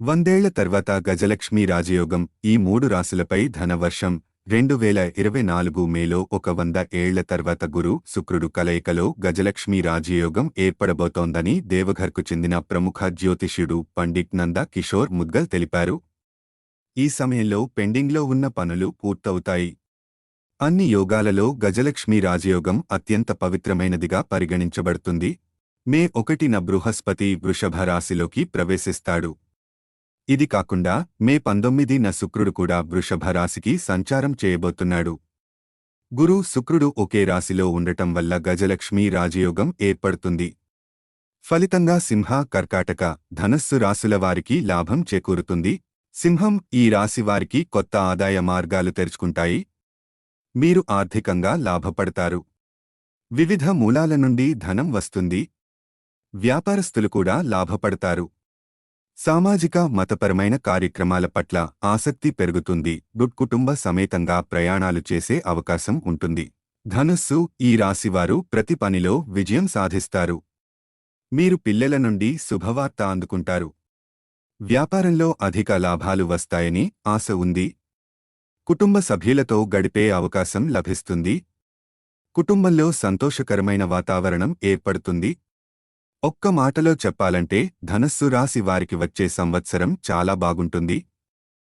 వందేళ్ళ తర్వాత గజలక్ష్మి రాజయోగం ఈ మూడు రాశులపై ధనవర్షం రెండు వేల ఇరవై నాలుగు మేలో ఒక వంద ఏళ్ళ తర్వాత గురు శుక్రుడు కలయికలో గజలక్ష్మి రాజయోగం ఏర్పడబోతోందని దేవఘర్కు చెందిన ప్రముఖ జ్యోతిష్యుడు పండిట్ నంద కిషోర్ ముద్గల్ తెలిపారు. ఈ సమయంలో పెండింగ్లో ఉన్న పనులు పూర్తవుతాయి. అన్ని యోగాలలో గజలక్ష్మి రాజయోగం అత్యంత పవిత్రమైనదిగా పరిగణించబడుతుంది. మే ఒకటిన బృహస్పతి వృషభ రాశిలోకి ప్రవేశిస్తాడు. ఇది కాకుండా మే పంతొమ్మిదిన శుక్రుడు కూడా వృషభ రాశికి సంచారం చేయబోతున్నాడు. గురు శుక్రుడు ఒకే రాశిలో ఉండటం వల్ల గజలక్ష్మి రాజయోగం ఏర్పడుతుంది. ఫలితంగా సింహ కర్కాటక ధనస్సు రాశుల వారికి లాభం చేకూరుతుంది. సింహం ఈ రాశి వారికి కొత్త ఆదాయ మార్గాలు తెరుచుకుంటాయి. మీరు ఆర్థికంగా లాభపడతారు. వివిధ మూలాల నుండి ధనం వస్తుంది. వ్యాపారస్తులు కూడా లాభపడతారు. సామాజిక మతపరమైన కార్యక్రమాల పట్ల ఆసక్తి పెరుగుతుంది. గుడ్ కుటుంబ సమేతంగా ప్రయాణాలు చేసే అవకాశం ఉంటుంది. ధనస్సు ఈ రాశివారు ప్రతి పనిలో విజయం సాధిస్తారు. మీరు పిల్లల నుండి శుభవార్త అందుకుంటారు. వ్యాపారంలో అధిక లాభాలు వస్తాయని ఆశ ఉంది. కుటుంబ సభ్యులతో గడిపే అవకాశం లభిస్తుంది. కుటుంబంలో సంతోషకరమైన వాతావరణం ఏర్పడుతుంది. ఒక్క మాటలో చెప్పాలంటే ధనస్సు రాశి వారికి వచ్చే సంవత్సరం చాలా బాగుంటుంది.